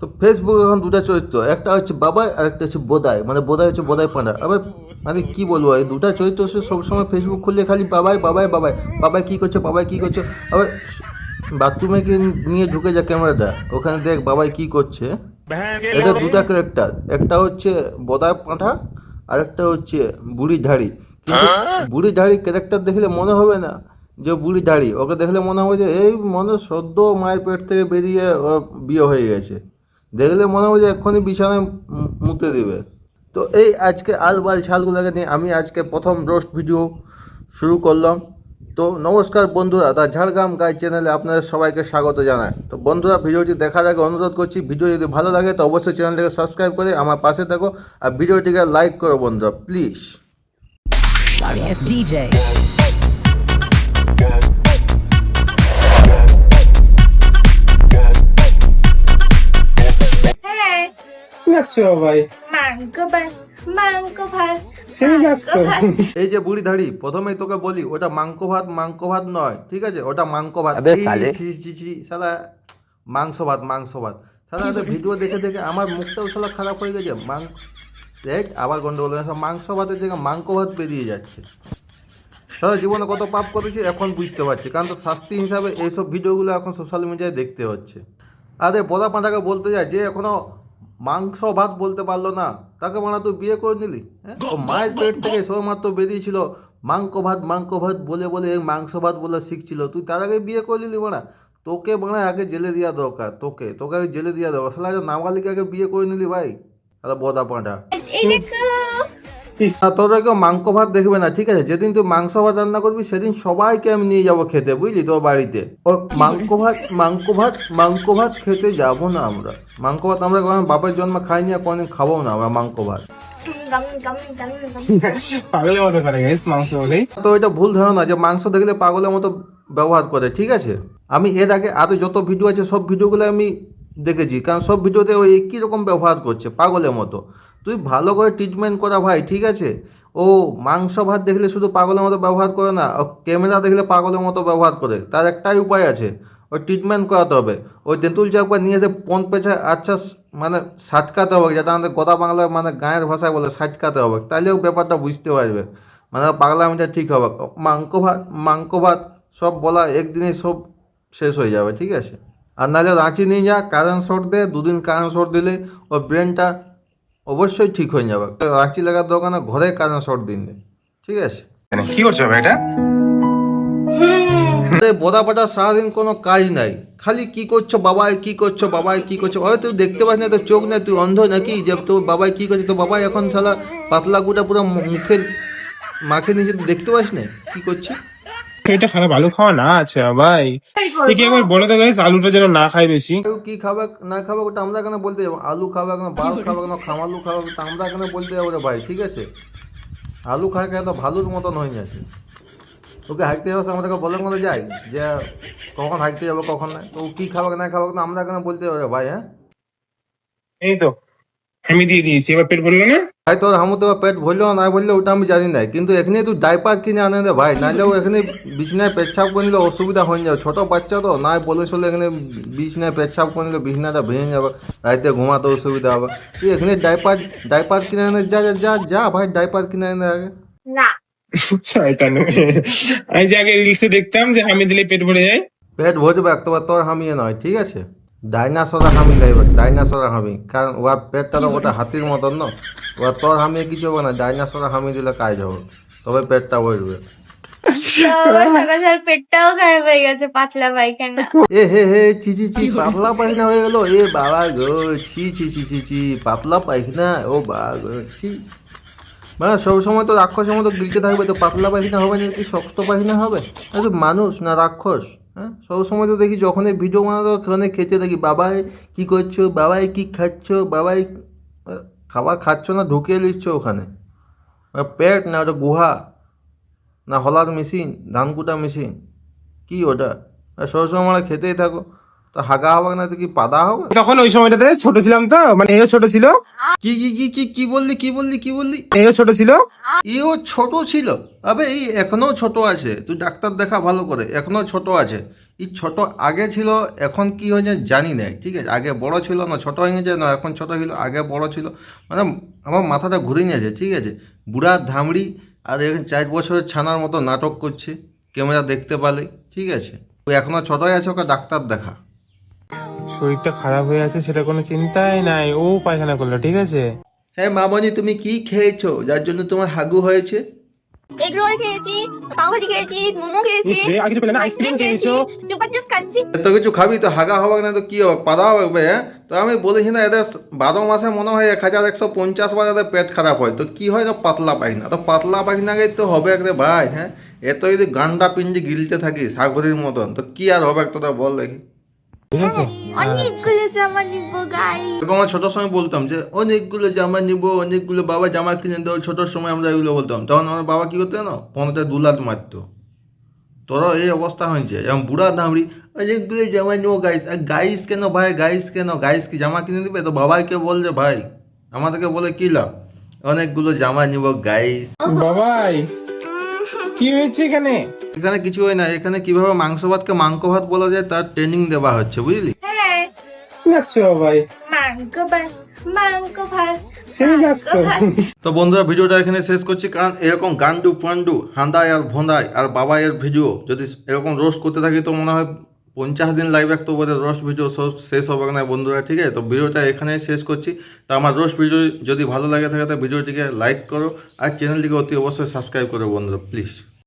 তো ফেসবুক এখন দুটো চরিত্র। একটা হচ্ছে বাবাই আর একটা হচ্ছে বোদাই। মানে বোদাই হচ্ছে বোদাই পাঁড়া আবার মানে কি বলব এই দুটা চরিত্র সে সবসময় ফেসবুক খুললে খালি বাবাই বাবাই বাবাই। বাবাই কী করছে বাবাই কী করছে। আবার বাথরুমে গিয়ে নিয়ে ঢুকে যা ক্যামেরাটা। ওখানে দেখ বাবাই কী করছে। এটা দুটা ক্যারেক্টার একটা হচ্ছে বোদাই পাঁঠা আর একটা হচ্ছে বুড়ি ঝাড়ি কিন্তু বুড়ি ঝাড়ি ক্যারেক্টার দেখলে মনে হবে না যে বুড়ি ঝাড়ি ওকে দেখলে মনে হবে যে এই মনে সদ্য মায়ের পেট থেকে বেরিয়ে বিয়ে হয়ে গেছে। দেখলে মনে হবে যে এক্ষুনি বিছানায় মুতে দিবে। তো এই আজকে আলবাল ছালগুলোকে নিয়ে আমি আজকে প্রথম রোস্ট ভিডিও শুরু করলাম। তো নমস্কার বন্ধুরা, দা ঝাড়গ্রাম গাই চ্যানেলে আপনাদের সবাইকে স্বাগত জানাই। তো বন্ধুরা, ভিডিওটি দেখার আগে অনুরোধ করছি, ভিডিও যদি ভালো লাগে তো অবশ্যই চ্যানেলটাকে সাবস্ক্রাইব করে আমার পাশে থাকো। আর ভিডিওটিকে লাইক করো বন্ধুরা, প্লিজ। নাচছো ভাই। মাংস ভাত মাংস ভাত সেই নাচ তো এই যে বুড়ি ধাড়ি প্রথমেই তোকে বলি ওটা মাংস ভাত মাংস ভাত নয় ঠিক আছে? ওটা মাংস ভাত। ছি ছি ছি মাংস ভাত মাংস ভাত। একটা ভিডিও দেখে দেখে আমার মুখটাও সালা খারাপ হয়ে গেছে। মাংস দেখ আবার গন্ডগোল হয়ে মাংস ভাতের জায়গায় মাংস ভাত বেরিয়ে যাচ্ছে। সারা জীবনে কত পাপ করেছি এখন বুঝতে পারছি। কারণ তো শাস্তি হিসাবে এইসব ভিডিওগুলো এখন সোশ্যাল মিডিয়ায় দেখতে হচ্ছে। আরে বলা পাঁটাকে বলতে যায় যে এখনও মাংস ভাত বলতে পারল না। তাকে মানা তুই বিয়ে করে নিলি হ্যাঁ? মায়ের পেট থেকে সবেমাত্র বেরিয়েছিল। মাংস ভাত মাংস ভাত বলে বলে মাংস ভাত বলে শিখছিল। তুই তার আগে বিয়ে করে নিলি মানা তোকে মানে আগে জেলে দেওয়া দরকার, তোকে। তোকে আগে জেলে দেওয়া দরকার। শালা আগে বিয়ে করে নিলি ভাই। তাহলে বদা পাঁটা তোরা কেউ মাংস ভাত দেখবে না ঠিক আছে? যেদিন তুই মাংস ভাত রান্না করবি সেদিন সবাইকে আমি নিয়ে যাব খেতে বুঝলি তোর বাড়িতে। ও মাংস ভাত মাংস ভাত মাংস ভাত খেতে যাব না আমরা। মাংস ভাত আমরা বাপের জন্ম খাইনি আর কোনোদিন খাব না আমরা মাংস ভাত। পাগলের মতো করে মাংস বলেই তো এটা ভুল ধারণা যে মাংস দেখলে পাগলের মতো ব্যবহার করে ঠিক আছে? আমি এর আগে আরও যত ভিডিও আছে সব ভিডিওগুলো আমি দেখেছি কারণ সব ভিডিওতে ওই একই রকম ব্যবহার করছে পাগলের মতো। তুই ভালো করে ট্রিটমেন্ট করা ভাই, ঠিক আছে? ও মাংস ভাত দেখলে শুধু পাগলের মতো ব্যবহার করে না, ও ক্যামেরা দেখলে পাগলের মতো ব্যবহার করে, তার একটাই উপায় আছে ওই ট্রিটমেন্ট করাতে হবে। ওই তেঁতুল চাপা নিয়ে এসে পন পেছা আচ্ছা মানে সাটকাতে হবে, যাতে আমাদের গোদা বাংলা মানে গায়ের ভাষায় বলে সাটকাতে হবে তাহলেও ব্যাপারটা বুঝতে পারবে। মানে পাগলা পাগলামিটা ঠিক হবে। মাংস ভাত মাংস ভাত সব বলা একদিনে সব শেষ হয়ে যাবে, ঠিক আছে? আর নাহলে রাঁচি নিয়ে যা, কারেন্ট শর্ট দে, দুদিন কারেন্ট শর্ট দিলে ওর ব্রেনটা অবশ্যই ঠিক হয়ে যাবে। রাঁচি লাগার দোকানে ঘরে কারেন্ট শর্ট দিন ঠিক আছে? কি করছ এটা? বোদা পাটা সারাদিন কোনো কাজ নাই। খালি কি করছ বাবাই কি করছ বাবাই কি করছ? হয়তো তুই দেখতে পাস না তোর চোখ নেই তুই অন্ধ নাকি? যে তোর বাবাই কি করছে? তোর বাবাই এখন সালা পাতলা গুটা পুরো মু- মুখে মাখে নিচে তুই দেখতে পাস না কি করছে? এটা খারাপ আলু খাওয়া না আছে ভাই কি একবার বলে তো গেছিস আলুটা যেন না খাই বেশি। কি খাবে না খাবে ওটা আমরা কেন বলতে যাব? আলু খাবে কেন বাল খাবে কেন খামালু খাবে তা আমরা কেন বলতে যাব রে ভাই ঠিক আছে? আলু খায় কেন তো ভালুর মতন হয়ে গেছে তোকে হাঁটতে যাব আমাদেরকে বলার মতো যাই যে কখন হাঁটতে যাব কখন না? তো কি খাবে না খাবে না আমরা কেন বলতে যাব রে ভাই হ্যাঁ? এই তো। আমি দিয়ে দিয়েছি এবার পেট ভরলো না? ভাই তোর হামু তো পেট ভরলো না ভরলো ওটা আমি জানি না। কিন্তু এখানে তুই ডাইপার কিনে আনে রে ভাই না যাও এখানে বিছনায় পেচ্ছাপ করে নিলে অসুবিধা হয়ে যাবে। ছোট বাচ্চা তো না বলে চলে এখানে বিছনায় পেচ্ছাপ করে নিলে বিছনাটা ভেঙে যাবে রাইতে ঘুমাতে অসুবিধা হবে। তুই এখানে ডাইপার ডাইপার কিনে আনে যা যা যা যা ভাই ডাইপার কিনে আনে আগে। না। আমি যে আগে রিলসে দেখতাম যে হামি দিলে পেট ভরে যায়। পেট ভরবে একবার তোর হামিয়ে নয় ঠিক আছে? ডাইনাসরা হামি লাগবে ডাইনাসরা হামি কারণ ওর পেটটা তো ওটা হাতির মতন না? ওর তোর হামিয়ে কিছু হবে না ডাইনাসরা হামি দিলে কাজ হবে। তবে পেটটা সকাল পেটটাও খারাপ হয়ে গেছে পাতলা পায়খানা। এ হে হে ছি ছি ছি পাতলা পায়খানা হয়ে গেল। এ বাবা গো ছি পাতলা পায়খানা ও বাবা গো ছি। মানে সব সময় তো রাক্ষসের মতো থাকবে তো পাতলা পায়খানা হবে না কি শক্ত পায়খানা হবে? না তো মানুষ না রাক্ষস? হ্যাঁ? সব সময় তো দেখি যখনই ভিডিও বানাতো সেখানে খেতে দেখি বাবাই, কি করছ? বাবাই, কি খাচ্ছ? বাবাই, খাবার খাচ্ছ না? ঢুকিয়ে নিচ্ছ ওখানে। পেট না, ওটা গুহা, না হলার মেশিন ধান কুটা মেশিন কী ওটা? সবসময় আমরা খেতেই থাকো। তো হাগা হবে না তো কি পাদা হবে? তখন ওই সময়টাতে ছোট ছিলাম তো মানে এও ছোট ছিল। কি কি কি কি কি বললি কি বললি কি বললি? এও ছোট ছিল। এও ছোট ছিল? আবে এই এখনও ছোট আছে। তুই ডাক্তার দেখা ভালো করে এখনও ছোট আছে। এই ছোট আগে ছিল এখন কি হয়েছে জানি না ঠিক আছে? আগে বড় ছিল না ছোট হয়ে গেছে না এখন ছোট ছিল আগে বড় ছিল। মানে আমার মাথাটা ঘুরে নিয়েছে ঠিক আছে? বুড়া ধামড়ি আর এখন চার বছরের ছানার মতো নাটক করছে ক্যামেরা দেখতে পালে ঠিক আছে? ও এখনও ছোটই আছে ওকে ডাক্তার দেখা। শরীরটা খারাপ হয়ে আছে সেটা কোনো চিন্তাই নাই। ও পায়খানা করল ঠিক আছে? হ্যাঁ মামনি তুমি কি খেয়েছো? যার জন্য তোমার হাগু হয়েছে? এগ রোল খেয়েছি পাউভাজি খেয়েছি মোমো খেয়েছি আর কিছু পেলে না? আইসক্রিম খেয়েছো? চুপা চিপস খাচ্ছি। এত কিছু খাবি? তো হাগা হবে না তো কি হবে? পাদা হবে হ্যাঁ? তো আমি বলেছি না এদের বারো মাসে মনে হয় এক হাজার একশো পঞ্চাশ বার এদের পেট খারাপ হয়। তো কি হয়? তো পাতলা পায়খানা। তো পাতলা পায়খানাকে তো হবে রে ভাই হ্যাঁ? এত যদি গান্ডা পিঞ্জি গিলতে থাকি সাগরের মতন তো কি আর হবে একটা বল দেখি। ঠিক আছে অনেকগুলো জামা নিব গাই এরকম আমরা ছোটোর সময় বলতাম যে অনেকগুলো জামা নিব অনেকগুলো বাবা জামা কিনে দেবো ছোটোর সময় আমরা এগুলো বলতাম। তখন আমার বাবা কী করতো জানো? পনেরোটা দুলাত মারতো। তোরা এই অবস্থা হয়েছে। যেমন বুড়া দামড়ি অনেকগুলো জামা নেব গাইস আর গাইস কেন ভাই গাইস কেন? গাইস কি জামা কিনে দিবে? তো বাবাইকে বল যে ভাই আমাদেরকে বলে কি লাভ? অনেকগুলো জামা নিব গাইস বাবাই কি হয়েছে এখানে? এখানে কিছু হয় না এখানে কীভাবে মাংস ভাতকে মাংস ভাত বলা যায় তার ট্রেনিং দেওয়া হচ্ছে বুঝলি? হ্যাঁ। নাচছো বাবাই মাংক ভাত মাংক ভাত তো বন্ধুরা ভিডিওটা এখানে শেষ করছি কারণ এরকম গান্ডু পান্ডু হান্দায় আর ভোঁদায় আর বাবাইয়ের ভিডিও যদি এরকম রোস্ট করতে থাকি তো মনে হয় পঞ্চাশ দিন লাইভ রাখতে বোধহয় রোস্ট ভিডিও শেষ হবে না বন্ধুরা, ঠিক আছে? তো ভিডিওটা এখানেই শেষ করছি। তো আমার রোস্ট ভিডিও যদি ভালো লাগে থাকে তো ভিডিওটিকে লাইক করো আর চ্যানেলটিকে অতি অবশ্যই সাবস্ক্রাইব করো বন্ধুরা প্লিজ